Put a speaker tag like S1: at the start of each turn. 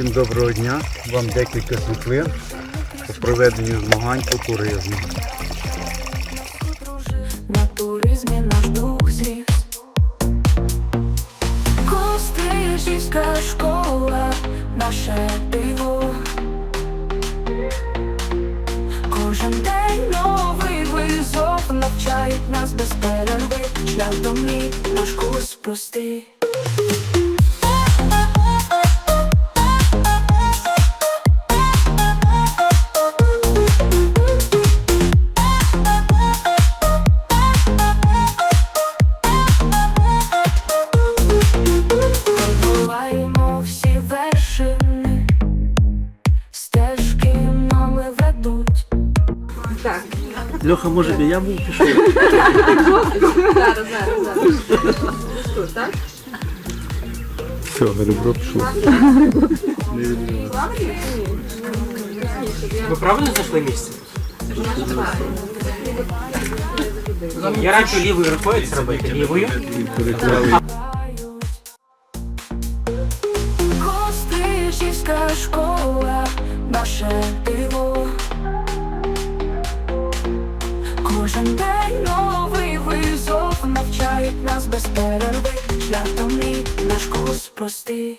S1: Всім доброго дня. Вам декілька світлин по проведенню змагань по туризму.
S2: На туризмі школа, наше диво Кожен день новий визов навчають нас без перерви Шлях до мрій, наш курс простий
S3: Льоха, може би я був пішов?
S4: Зараз, зараз, зараз. Тут, так?
S1: Все, ребро пішло.
S5: Ви правильно знайшли місце? Я раджу лівою рукою це робити. Лівою.
S2: Кострижівська школа, Кожен день новий визов навчають нас без перерви. Шлях до мрій, наш курс простий.